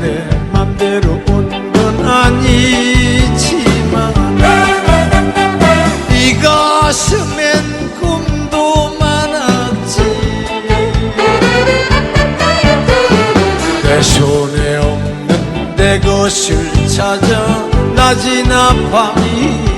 내 맘대로 온 건 아니지만 이 가슴엔 꿈도 많았지. 내 손에 없는 내 것을 찾아 낮이나 밤이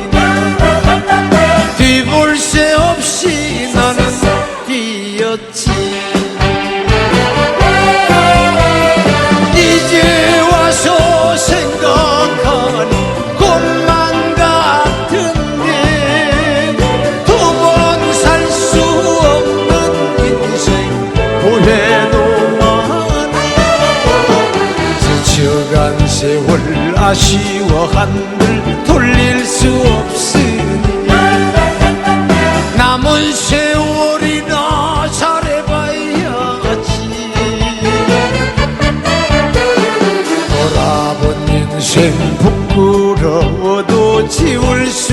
지쳐간 세월 아쉬워 한들 돌릴 수 없으니 남은 세월이나 잘해봐야지. 돌아본 인생 부끄러워도 지울 수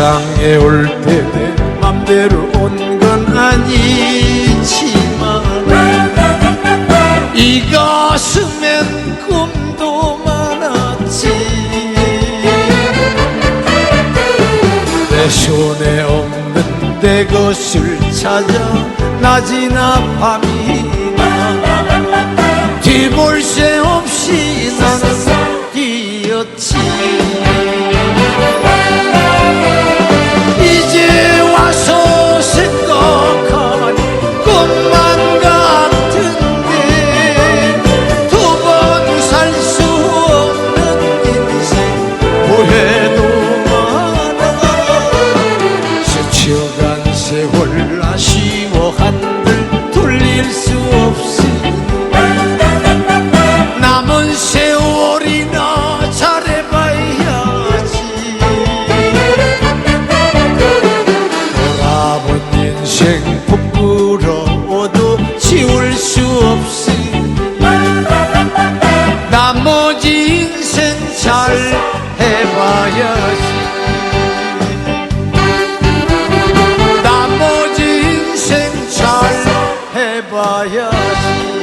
세상에 올 때 내 맘대로 온 건 아니지만 이 가슴엔 꿈도 많았지. 내 손에 없는 내 것을 찾아 낮이나 밤이 세월이나 잘해봐야지. 돌아본 인생 부끄러워도 지울 수 없이 나머지 인생 잘 해봐야지. 나머지 인생 잘 해봐야지.